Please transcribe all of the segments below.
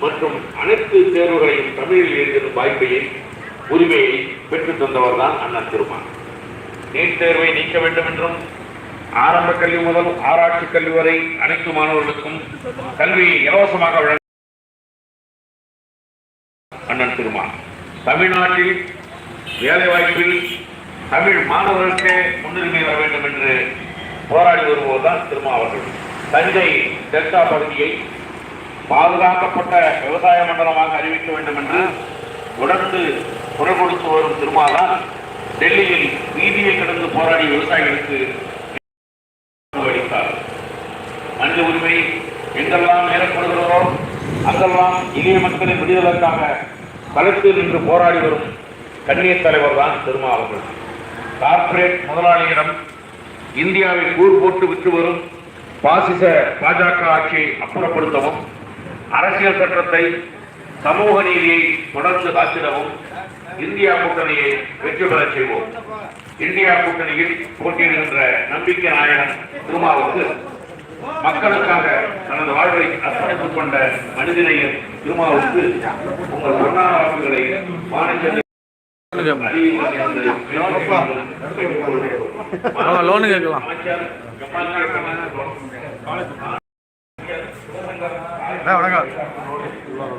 மற்றும் அனைத்து தேர்வுகளையும் தமிழில் எழுதும் வாய்ப்பையை உரிமையை பெற்றுத் தந்தவர் தான் அண்ணன் திருமான். நீட் தேர்வை நீக்க வேண்டும் என்றும் ஆரம்ப கல்வி முதல் ஆராய்ச்சி கல்வி வரை அனைத்து மாணவர்களுக்கும் கல்வியை இலவசமாக வழங்க அண்ணன் திருமா தமிழ்நாட்டில் வேலைவாய்ப்பில் தமிழ் மாணவர்களுக்கு முன்னுரிமை வர வேண்டும் என்று போராடி வருவோர்தான் திருமா அவர்கள் தஞ்சை டெல்டா பகுதியை பாதுகாக்கப்பட்ட விவசாய மண்டலமாக அறிவிக்க வேண்டும் என்று தொடர்ந்து குரல் கொடுத்து வரும் திருமாதான் டெல்லியில் வீதியை கடந்து போராடிய விவசாயிகளுக்கு அளித்தார். மனித உரிமை எங்கெல்லாம் ஏற்படுகிறதோ அங்கெல்லாம் இளைய மக்களின் விடுதலுக்காக களத்தில் நின்று போராடி வரும் கண்ணிய தலைவர் தான் திருமா அவர்கள். கார்ப்பரேட் முதலாளியிடம் இந்தியாவை கூர் போட்டு விற்று வரும் பாசிச பாஜக ஆட்சியை அப்புறப்படுத்தவும் அரசியல் சட்டத்தை சமூக நீதியை தொடர்ந்து காத்திடவும் இந்தியா கூட்டணியை வெற்றி பெறச் செய்வோம். இந்தியா கூட்டணியில் போட்டியிடுகின்ற நம்பிக்கை நாயகன் திருமாவுக்கு மக்களுக்காக தனது வாழ்வை அர்ப்பணித்துக் கொண்ட மனிதநேயர் திருமாவுக்கு உங்கள் பொன்னான வாக்குகளை வாணிஜ ஆமா, loan கேட்கலாம். வணக்கம்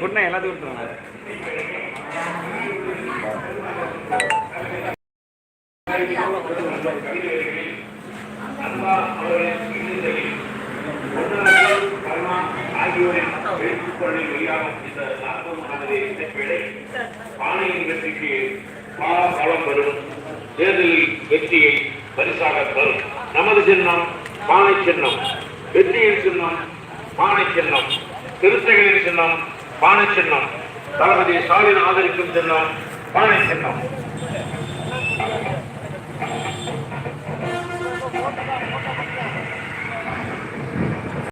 குட்னா எல்லாத்துக்கும் கொடுத்துருங்க ஆகியோரின் எழுத்துக்களில் வெளியாகும் இந்த நாற்பது மாதவே இசைப்பேழை பானையின் வெற்றிக்கு பல பலம் வரும் தேர்தலில் வெற்றியை பரிசாக தரும். நமது சின்னம் பானை சின்னம். வெற்றியின் சின்னம் பானை சின்னம். திருத்தகளின் சின்னம் பானை சின்னம். தளபதி ஸ்டாலின் ஆதரிக்கும் சின்னம் பானை சின்னம்.